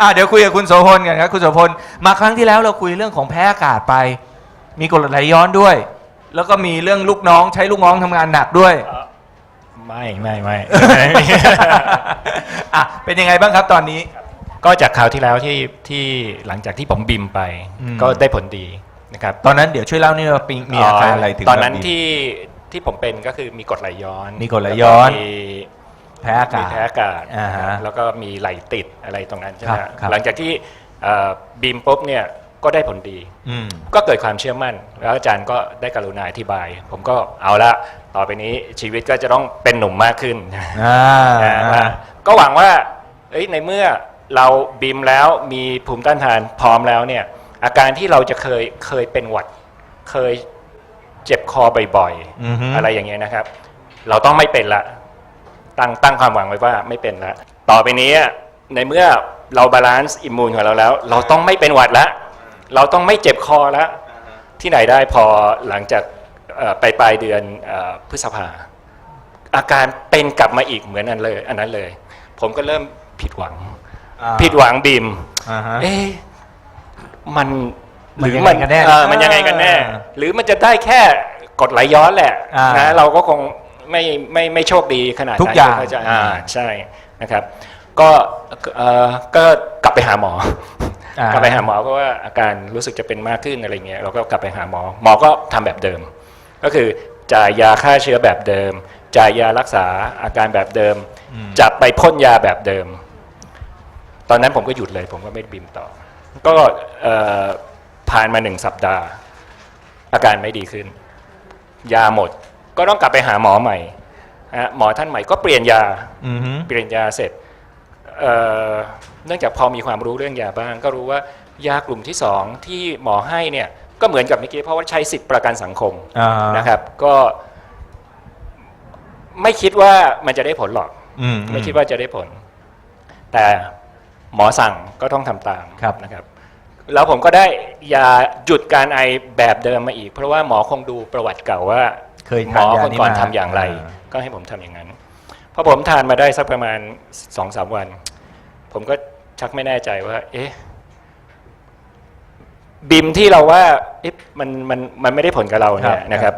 อ่าเดี๋ยวคุยกับคุณโสพลกันครับคุณโสพลมาครั้งที่แล้วเราคุยเรื่องของแพ้อากาศไป มีกรดไหลย้อนด้วย แล้วก็มีเรื่องลูกน้องใช้ลูกน้องทำงานหนักด้วยไม่ไม่ไม่ อะเป็นยังไงบ้างครับตอนนี้ ก็จากคราวที่แล้วที่ที่หลังจากที่ผมบิมไป อืม ก็ได้ผลดีนะครับตอนนั้นเดี๋ยวช่วยเล่านี่ว่าปีมีอาการอะไรถึงตอนนั้นแบบ ที่ที่ผมเป็นก็คือมีกรดไหลย้อนมีกรดไหลย้อน แล้วก็มี แพ้อากามีศ แพ้อากาศอ่าฮะแล้วก็มีไหลติดอะไรตรงนั้นใช่ไหมครับครับ หลังจากที่เอ่อบิมปุ๊บเนี่ยก็ได้ผลดี อืม ก็เกิดความเชื่อมั่น แล้วอาจารย์ก็ได้กรุณาอธิบาย ผมก็เอาละต่อไปนี้ชีวิตก็จะต้องเป็นหนุ่มมากขึ้นอ่านะว่าก็หวังว่าเอ้ยในเมื่อเราบิมแล้วมีภูมิต้านทานพร้อมแล้วเนี่ยอาการที่เราจะเคยเคยเป็นหวัด เคยเจ็บคอบ่อยอือฮึ ๆ อะไรอย่างเงี้ยนะครับ เราต้องไม่เป็นละ ตั้งตั้งความหวังไว้ว่าไม่เป็นละต่อไปนี้ในเมื่อเราบาลานซ์อิมมูนของเราแล้ว เราต้องไม่เป็นหวัดละเราต้องไม่เจ็บคอแล้วที่ไหนได้พอหลังจากเอ่อไปปลายเดือนเอ่อพฤษภา อาการเป็นกลับมาอีกเหมือนนั้นเลย อันนั้นเลย ผมก็เริ่มผิดหวังอ่าผิดหวังบีมอ่าฮะเอ๊ะมันมันยังไงกันแน่เออมันยังไงกันแน่อ่าหรือมันจะได้แค่กดไหลย้อนแหละอ่านนะเราก็คง ไม่ไม่ไม่โชคดีขนาดนั้นทุกอย่างเข้ใจอ่าใช่นะครับ ก็เอ่อก็กลับไปหาหมออ่ากลับไปหาหมอเพราะว่าอาการรู้สึกจะเป็นมากขึ้นอะไรเงี้ยเราก็กลับไปหาหมอ หมอก็ทำแบบเดิม ก็คือจ่ายยาฆ่าเชื้อแบบเดิมจ่ายยารักษาอาการแบบเดิมอืมจะไปพ่นยาแบบเดิม ตอนนั้นผมก็หยุดเลย ผมก็ไม่บิมต่อ ก็เอ่อผ่านมาหนึ่งสัปดาห์ อาการไม่ดีขึ้น ยาหมด ก็ต้องกลับไปหาหมอใหม่นะฮะหมอท่านใหม่ก็เปลี่ยนยาอือฮึเปลี่ยนยาเสร็จเอ่อเนื่องจากพอมีความรู้เรื่องยาบ้าง ก็รู้ว่ายากลุ่มที่สองที่หมอให้เนี่ยก็เหมือนกับเมื่อกี้เพราะว่าใช้สิทธิประกันสังคมอ่านะครับ ก็ไม่คิดว่ามันจะได้ผลหรอกอืมไม่คิดว่าจะได้ผล แต่หมอสั่งก็ต้องทำตามครับนะครับ แล้วผมก็ได้ยาหยุดการไอแบบเดิมมาอีก เพราะว่าหมอคงดูประวัติเก่าว่า เคยหมทานอยาคนนี้ก่อนมาทำอย่างไรอ่าก็ให้ผมทำอย่างนั้นพอผมทานมาได้สักประมาณสองสามวัน ผมก็ชักไม่แน่ใจว่า เอ๊ะบิมที่เราว่าเอ๊ะมันมันมันไม่ได้ผลกับเราครัเนี่บยนะครับ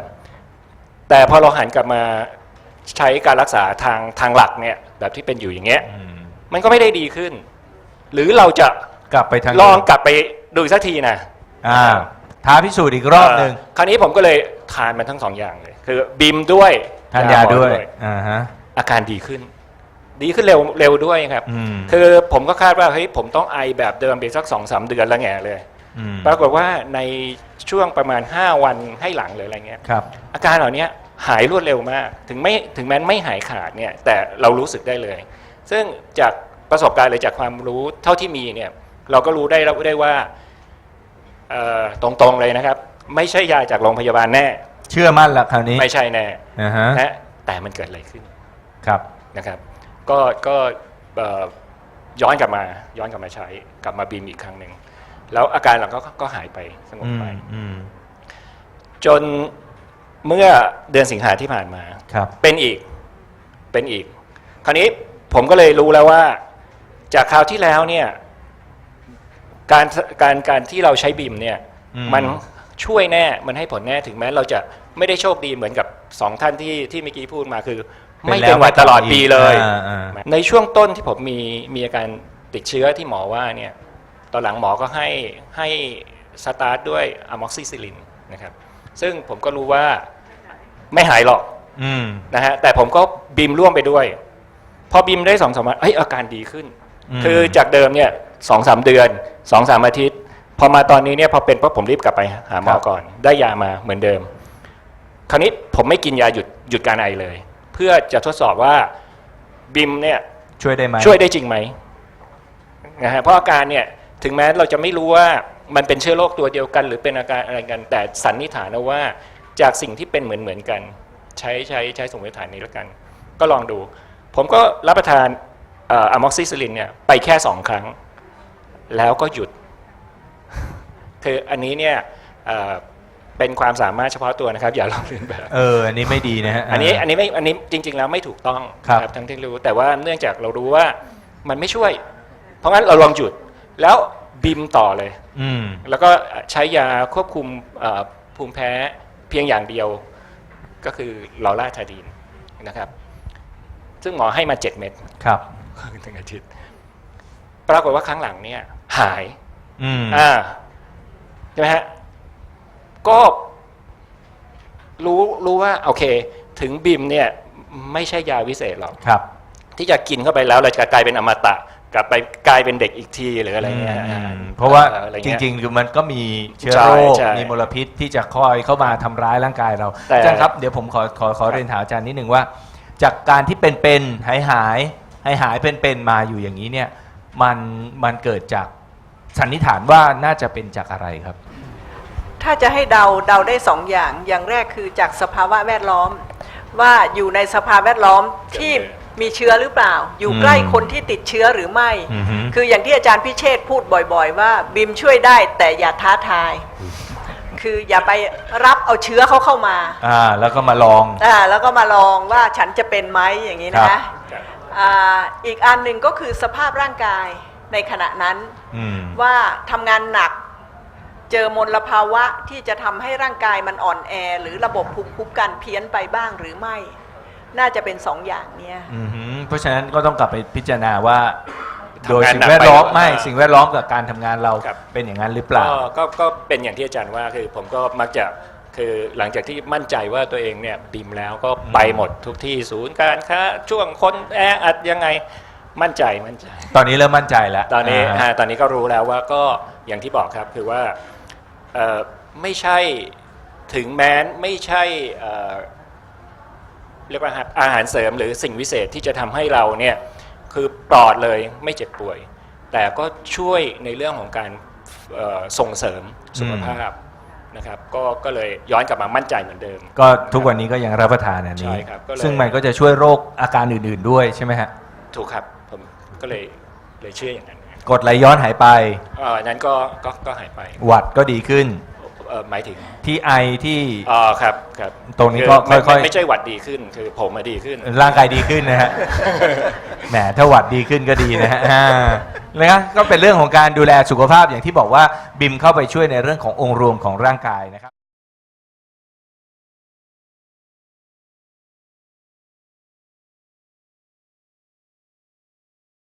แต่พอเราหันกลับมาใช้การรักษาทางทางหลักเนี่ย แบบที่เป็นอยู่อย่างเงี้ย อืมมันก็ไม่ได้ดีขึ้น หรือเราจะกลับไปทางลองกลับไปดูอีกสักทีนะ อ่าท้าพิสูจน์อีกรอบหนึ่ง เคราวนี้ผมก็เลย ทานมันทั้งสองอย่างเลย คือบิมด้วยทานยาหมอด้วยอ่าฮะอาการดีขึ้น ดีขึ้นเร็วเร็วด้วยครับอืมคือผมก็คาดว่าเฮ้ยผมต้องไอแบบเดิมไปสักสองสามเดือนแล้วแง่เลยอืมปรากฏว่าในช่วงประมาณ 5 วันให้หลังหรืออะไรเงี้ยครับอาการเหล่านี้หายรวดเร็วมาก ถึงไม่ถึงแม้ไม่หายขาดเนี่ยแต่เรารู้สึกได้เลย ซึ่งจากประสบการณ์หรือจากความรู้เท่าที่มีเนี่ยเราก็รู้ได้แล้วได้ว่าเอ่อตรงๆเลยนะครับ ไม่ใช่ยาจากโรงพยาบาลแน่ เชื่อมั่นละคราวนี้ไม่ใช่แน่นะฮะนะแต่มันเกิดอะไรขึ้นครับนะครับ ก็ก็เอ่อย้อนกลับมาย้อนกลับมาใช้กลับมาบีมอีกครั้งหนึ่งแล้วอาการหลังก็ก็หายไปสงบอืไปมอืมจนเมื่อเดือนสิงหาที่ผ่านมาครับเป็นอีกเป็นอีก คราวนี้ผมก็เลยรู้แล้วว่า จากคราวที่แล้วเนี่ย การการการที่เราใช้บิมเนี่ยอืมมัน ช่วยแน่มันให้ผลแน่ถึงแม้เราจะไม่ได้โชคดีเหมือนกับสองท่านที่ที่เมื่อกี้พูดมาคือ ไม่เป็นหวัดตลอดปีเลยอ่าอ่าในช่วงต้นที่ผมมีมีอาการติดเชื้อที่หมอว่าเนี่ยตอนหลังหมอก็ให้ให้สตาร์ทด้วยอะม็อกซิซิลินนะครับซึ่งผมก็รู้ว่าไม่หายหรอกอืมนะฮะแต่ผมก็บิมร่วมไปด้วย พอบิมได้สองสามวันเฮ้ยอาการดีขึ้นมคือจากเดิมเนี่ยสองสามเดือนสองสามอาทิตย์ พอมาตอนนี้เนี่ยพอเป็นปุ๊บผมรีบกลับไปหาหมอก่อน ได้ยามาเหมือนเดิม คราวนี้ผมไม่กินยาหยุดหยุดการไอเลย เพื่อจะทดสอบว่าบิมเนี่ยช่วยได้ไหมช่วยได้จริงไหมนะฮะเพราะอาการเนี่ยถึงแม้เราจะไม่รู้ว่ามันเป็นเชื้อโรคตัวเดียวกัน หรือเป็นอาการอะไรกัน แต่สันนิษฐานเอาว่าจากสิ่งที่เป็นเหมือนเหมือนๆกัน ใช้ใช้ใช้สมมติฐานนี้แล้วกัน ก็ลองดู ผมก็รับประทานอะม็อกซิซิลินเนี่ยไปแค่สองครั้ง แล้วก็หยุด คืออันนี้เนี่ยเอ่อเป็นความสามารถเฉพาะตัวนะครับ อย่าลอกเลียนแบบเอออันนี้ไม่ดีนะฮะอันนี้อันนี้ไม่อันนี้จริง ๆ แล้วไม่ถูกต้องครับนะทั้งที่รู้ แต่ว่าเนื่องจากเรารู้ว่ามันไม่ช่วย เพราะงั้นเราลองหยุดแล้วบิมต่อเลย อืมแล้วก็ใช้ยาควบคุมเอ่อภูมิแพ้เพียงอย่างเดียวก็คือลอราทาดีนนะครับ ซึ่งหมอให้มา7เม็ดครับถึงอาทิตย์ ปรากฏว่าครั้งหลังเนี่ย หาย อืมอ่าใช่ไหมฮะก็รู้รู้ว่าโอเค ถึงบิมเนี่ยไม่ใช่ยาวิเศษหรอกครับ ที่จะกินเข้าไปแล้วเราจะกลายเป็นอมตะ กลับไปกลายเป็นเด็กอีกทีหรืออะไรเงี้ยอือ่มเพราะว่าอไจเยริงๆคือมันก็มีเชื้อใช่โรคใช่มีมลพิษที่จะคอยเข้ามาทำร้ายร่างกายเราแต่อาจารย์ครับเดี๋ยวผมขอขอขอเรียนถามอาจารย์นิดหนึ่งว่า จากการที่เป็นเป็นหายหายหายหายเป็นเป็นมาอยู่อย่างนี้เนี่ยมันมันเกิดจาก สันนิษฐานว่าน่าจะเป็นจากอะไรครับ ถ้าจะให้เดาเดาได้สองอย่าง อย่างแรกคือจากสภาวะแวดล้อม ว่าอยู่ในสภาพแวดล้อมที่มีเชื้อหรือเปล่า อยู่ใกล้อืมคนที่ติดเชื้อหรือไม่อือฮึคืออย่างที่อาจารย์พิเชษฐ์พูดบ่อย ๆ ว่าบิมช่วยได้แต่อย่าท้าทาย คืออย่าไปรับเอาเชื้อเขาเข้ามา อ่า แล้วก็มาลอง อ่า แล้วก็มาลองว่าฉันจะเป็นไหมอย่างนี้ครันะบอ่า อีกอันหนึ่งก็คือสภาพร่างกาย ในขณะนั้นอืมว่าทำงานหนักเจอมลภาวะที่จะทำให้ร่างกายมันอ่อนแอ หรือระบบภูมิคุ้มกันเพี้ยนไปบ้างหรือไม่ น่าจะเป็นสองอย่างเนี้ยอือหือเพราะฉะนั้นก็ต้องกลับไปพิจารณาว่า โดยทำงานสิ่งหนักแวดล้อมไปไม่อ่าสิ่งแวดล้อมกับการทำงานเราครับเป็นอย่างนั้นหรือเปล่าก็ก็ก็เป็นอย่างที่อาจารย์ว่าคือผมก็มักจะคือหลังจากที่มั่นใจว่าตัวเองเนี่ยบิมแล้วก็ไปหมดทุกที่ศูนย์การค้าช่วงคนแออัดยังไง มั่นใจมั่นใจ ตอนนี้เริ่มมั่นใจแล้วตอนนี้าฮะตอนนี้ก็รู้แล้วว่าก็อย่างที่บอกครับคือว่าเอ่อไม่ใช่ถึงแม้นไม่ใช่เอ่อเรียกว่าฮะอาหารเสริมหรือสิ่งวิเศษที่จะทำให้เราเนี่ยคือปลอดเลยไม่เจ็บป่วย แต่ก็ช่วยในเรื่องของการเอ่อส่งเสริมสุขภาพนะครับก็ก็เลยย้อนกลับมามั่นใจเหมือนเดิม ก็ทุกวันนี้ก็ยังรับประทานอันนี้ ใช่ครับก็เลย ซึ่งมันก็จะช่วยโรคอาการอื่นๆด้วยใช่ไหมฮะ ถูกครับผม ก็เลยเลยเชื่ออย่างนั้นกรดไหลย้อนหายไปเอ่อนั้นก็ก็ก็หายไปหวัดก็ดีขึ้นเอ่อหมายถึงที่ไอที่อ๋อครับครับตรงนี้ก็ไม่ค่อยๆไม่ไม่ใช่หวัดดีขึ้นคือผมมาดีขึ้น ร่างกายดีขึ้นนะฮะแหมถ้าหวัดดีขึ้นก็ดีนะฮะอ่านะครับก็เป็นเรื่องของการดูแลสุขภาพอย่างที่บอกว่าบิมเข้าไปช่วยในเรื่องขององค์รวมของร่างกายนะครับ